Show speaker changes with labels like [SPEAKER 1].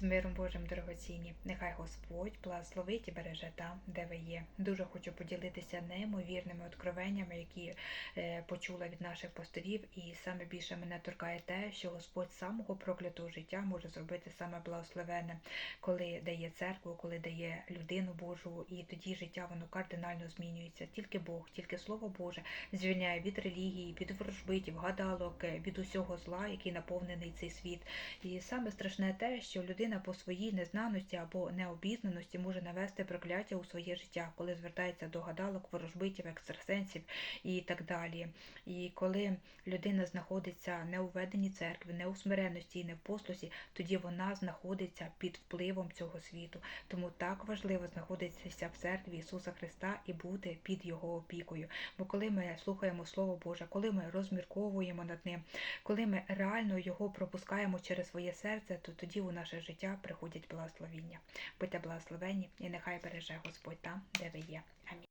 [SPEAKER 1] З миром Божим, дорогоцінні, нехай Господь благословить і береже там, де ви є. Дуже хочу поділитися неймовірними откровеннями, які е, почула від наших пасторів, і саме більше мене торкає те, що Господь самого проклятого життя може зробити саме благословенне, коли дає церкву, коли дає людину Божу, і тоді життя воно кардинально змінюється. Тільки Бог, тільки Слово Боже звільняє від релігії, від ворожбитів, гадалок, е, від усього зла, який наповнений цей світ. І саме страшне те, що людина по своїй незнаності або необізнаності може навести прокляття у своє життя, коли звертається до гадалок, ворожбитів, екстрасенсів і так далі. І коли людина знаходиться не у веденні церкви, не у смиренності і не в послусі, тоді вона знаходиться під впливом цього світу. Тому так важливо знаходитися в церкві Ісуса Христа і бути під Його опікою. Бо коли ми слухаємо Слово Боже, коли ми розмірковуємо над ним, коли ми реально його пропускаємо через своє серце, то тоді у наше життя приходять благословіння. Будьте благословенні і нехай береже Господь там, де ви є. Амінь.